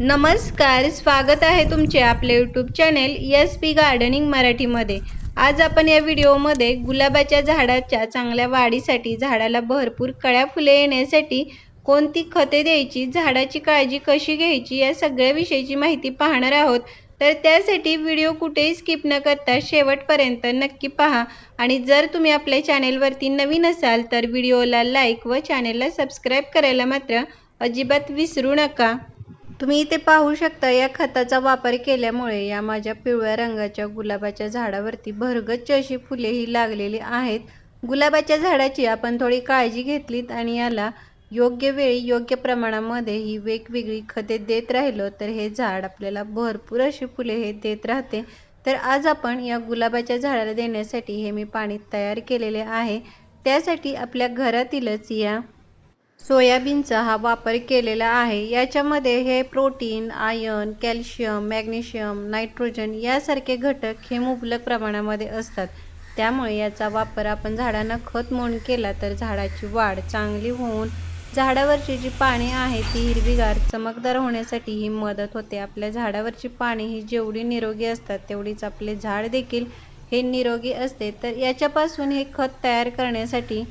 नमस्कार स्वागत आहे तुमचे आपले YouTube channel S P gardening मराठीमध्ये. आज आपण या व्हिडिओमध्ये गुलाबाच्या झाडाच्या चांगल्या वाढीसाठी झाडाला भरपूर कळ्या फुले येण्यासाठी कोणती खते द्यायची झाडाची काळजी कशी घ्यायची या सगळ्या विषयीची माहिती पाहणार आहोत. तर त्यासाठी व्हिडिओ कुठेही स्किप न करता शेवटपर्यंत नक्की पहा. आणि जर तुम्ही आपल्या चॅनेलवरती नवीन असाल तर व्हिडिओला लाईक व चॅनेलला सबस्क्राईब करायला मात्र अजिबात विसरू नका. तुम्ही इथे पाहू शकता या खताचा वापर केल्यामुळे या माझ्या पिवळ्या रंगाच्या गुलाबाच्या झाडावरती भरगच्च अशी फुले ही लागलेली आहेत. गुलाबाच्या झाडाची आपण थोडी काळजी घेतलीत आणि याला योग्य वेळी योग्य प्रमाणामध्ये ही वेगवेगळी खते देत राहिलो तर हे झाड आपल्याला भरपूर अशी फुले हे देत राहते. तर आज आपण या गुलाबाच्या झाडाला देण्यासाठी हे मी पाणी तयार केलेले आहे. त्यासाठी आपल्या घरातीलच या सोयाबीनचा हा वापर केलेला आहे. याच्यामध्ये हे protein iron calcium magnesium nitrogen यासारखे घटक हे मुबलक प्रमाणामध्ये असतात. त्यामुळे याचा वापर आपण झाडांना खत म्हणून केला तर झाडाची वाढ चांगली होऊन झाडावरची जी पाने आहेत ती हिरवीगार चमकदार होण्यासाठी ही मदत होते. आपल्या झाडावरची पाने ही जेवढी निरोगी असतात तेवढीच आपले झाड देखील हे निरोगी असते. तर याच्यापासून हे खत तयार करण्यासाठी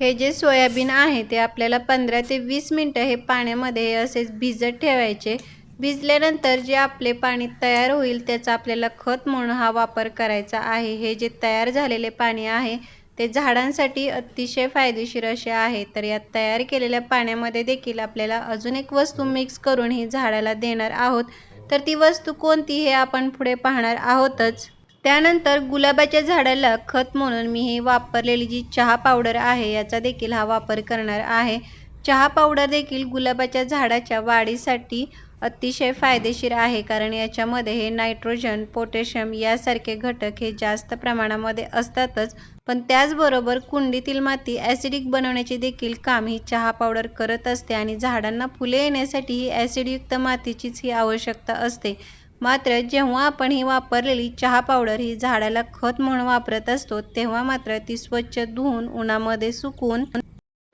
हे जे सोयाबीन आहे ते आपल्याला पंधरा ते वीस मिनटं हे पाण्यामध्ये असेच भिजत ठेवायचे. भिजल्यानंतर जे आपले पाणी तयार होईल त्याचा आपल्याला खत म्हणून हा वापर करायचा आहे. हे जे तयार झालेले पाणी आहे ते झाडांसाठी अतिशय फायदेशीर असे आहे. तर या तयार केलेल्या पाण्यामध्ये देखील आपल्याला अजून एक वस्तू मिक्स करून ही झाडाला देणार आहोत. तर ती वस्तू कोणती हे आपण पुढे पाहणार आहोतच. त्यानंतर गुलाबाच्या झाडाला खत म्हणून मी ही वापरलेली जी चहा पावडर आहे याचा देखील हा वापर करणार आहे. चहा पावडर देखील गुलाबाच्या झाडाच्या वाढीसाठी अतिशय फायदेशीर आहे कारण याच्यामध्ये हे नायट्रोजन पोटॅशियम यासारखे घटक हे जास्त प्रमाणामध्ये असतातच. पण त्याचबरोबर कुंडीतील माती ॲसिडिक बनवण्याचे देखील काम ही चहा पावडर करत असते आणि झाडांना फुले येण्यासाठी ही ॲसिडयुक्त मातीचीच ही आवश्यकता असते. मात्र जेव्हा आपण ही वापरलेली चहा पावडर ही झाडाला खत म्हणून वापरत असतो तेव्हा मात्र ती स्वच्छ धुवून उन्हामध्ये सुकून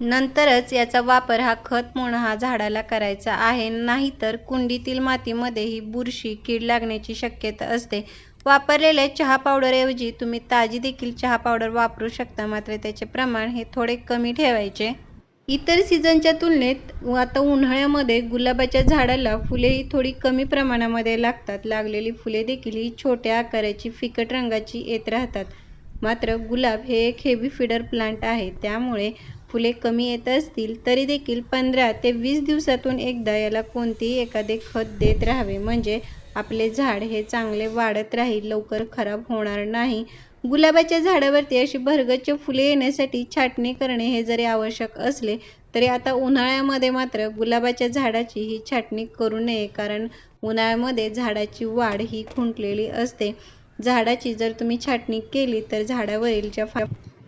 नंतरच याचा वापर हा खत म्हणून हा झाडाला करायचा आहे. नाहीतर कुंडीतील मातीमध्ये ही बुरशी कीड लागण्याची शक्यता असते. वापरलेल्या चहा पावडरऐवजी तुम्ही ताजी देखील चहा पावडर वापरू शकता मात्र त्याचे प्रमाण हे थोडे कमी ठेवायचे. इतर सीझनच्या तुलनेत आता उन्हाळ्यामध्ये गुलाबाच्या झाडाला फुले ही थोडी कमी प्रमाणामध्ये लागतात. लागलेली फुले देखील ही छोट्या आकाराची फिकट रंगाची येत राहतात. मात्र गुलाब हे एक हेवी फिडर प्लांट आहे. त्यामुळे फुले कमी येत असतील तरी देखील पंधरा ते वीस दिवसातून एकदा याला कोणतेही एखादे खत देत राहावे. म्हणजे आपले झाड हे चांगले वाढत राहील लवकर खराब होणार नाही गुलाबाच्या झाडावरती अशी भरगच्च फुले येण्यासाठी छाटणी करणे हे जरी आवश्यक असले तरी आता उन्हाळ्यामध्ये मात्र गुलाबाच्या झाडाची ही छाटणी करू नये कारण उन्हाळ्यामध्ये झाडाची वाढ ही खुंटलेली असते. झाडाची जर तुम्ही छाटणी केली तर झाडावरील ज्या फा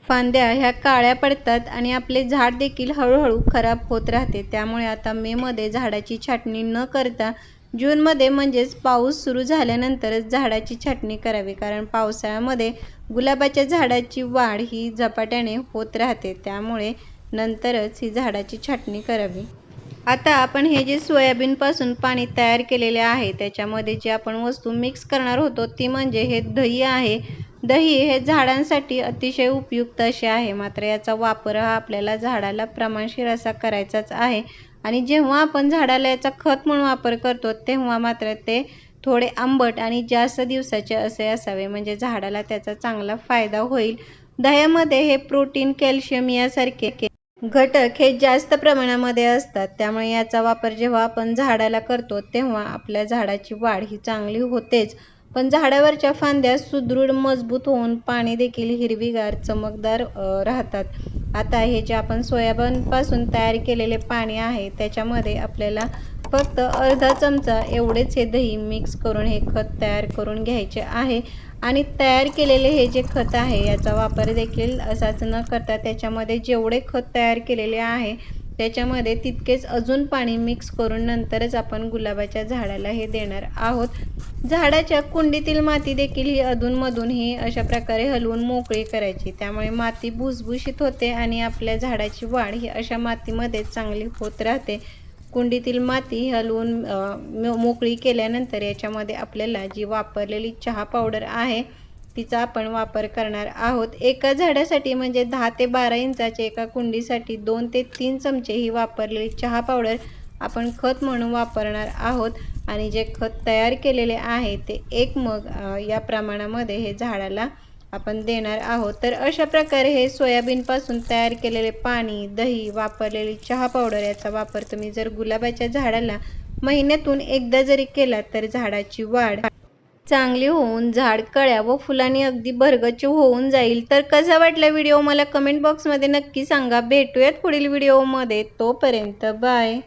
फांद्या ह्या काळ्या पडतात आणि आपले झाड देखील हळूहळू खराब होत राहते. त्यामुळे आता मेमध्ये झाडाची छाटणी न करता जूनमध्ये म्हणजेच पाऊस सुरू झाल्यानंतरच झाडाची छाटणी करावी कारण पावसाळ्यामध्ये गुलाबाच्या झाडाची वाढ ही झपाट्याने होत राहते. त्यामुळे नंतरच ही झाडाची छाटणी करावी. आता आपण हे जे सोयाबीनपासून पाणी तयार केलेले आहे त्याच्यामध्ये जे आपण वस्तू मिक्स करणार होतो ती म्हणजे हे दही आहे. दही हे झाडांसाठी अतिशय उपयुक्त असे आहे. मात्र याचा वापर हा आपल्याला झाडाला प्रमाणशीर असा करायचाच आहे. आणि जेव्हा आपण झाडाला याचा खत म्हणून वापर करतो तेव्हा मात्र ते थोडे आंबट आणि जास्त दिवसाचे असे असावे. म्हणजे झाडाला त्याचा चांगला फायदा होईल. दह्यामध्ये हे प्रोटीन कॅल्शियम यासारखे घटक हे जास्त प्रमाणामध्ये असतात. त्यामुळे याचा वापर जेव्हा आपण झाडाला करतो तेव्हा आपल्या झाडाची वाढ ही चांगली होतेच. पण झाडावरच्या फांद्या सुदृढ मजबूत होऊन पाणी देखील हिरवीगार चमकदार राहतात. आता हे जे आपण सोयाबीनपासून तयार केलेले पाणी आहे त्याच्यामध्ये आपल्याला फक्त अर्धा चमचा एवढेच हे दही मिक्स करून हे खत तयार करून घ्यायचे आहे. आणि तयार केलेले हे जे खत आहे याचा वापर देखील असाच न करता त्याच्यामध्ये जेवढे खत तयार केलेले आहे त्याच्यामध्ये तितकेच अजून पाणी मिक्स करून नंतरच आपण गुलाबाच्या झाडाला हे देणार आहोत. झाडाच्या कुंडीतील माती देखील ही अधूनमधून ही अशा प्रकारे हलवून मोकळी करायची. त्यामुळे माती भुसभुशीत होते आणि आपल्या झाडाची वाढ ही अशा मातीमध्ये चांगली होत राहते. कुंडीतील माती हलवून मोकळी केल्यानंतर याच्यामध्ये आपल्याला जी वापरलेली चहा पावडर आहे तिचा आपण वापर करणार आहोत. एका झाडासाठी म्हणजे दहा ते बारा इंचाचे एका कुंडीसाठी दोन ते तीन चमचे ही वापरलेली चहा पावडर आपण खत म्हणून वापरणार आहोत. आणि जे खत तयार केलेले आहे ते एक मग या प्रमाणामध्ये हे झाडाला आपण देणार आहोत. तर अशा प्रकारे हे सोयाबीनपासून तयार केलेले पाणी दही वापरलेली चहा पावडर याचा वापर तुम्ही जर गुलाबाच्या झाडाला महिन्यातून एकदा जरी केला तर झाडाची वाढ चांगली होऊन झाड कळ्या व फुलांनी अगदी भरगच्च होऊन जाईल. तर कसा वाटला व्हिडिओ? मला कमेंट बॉक्समध्ये नक्की सांगा. भेटूयात पुढील व्हिडिओमध्ये. तोपर्यंत बाय.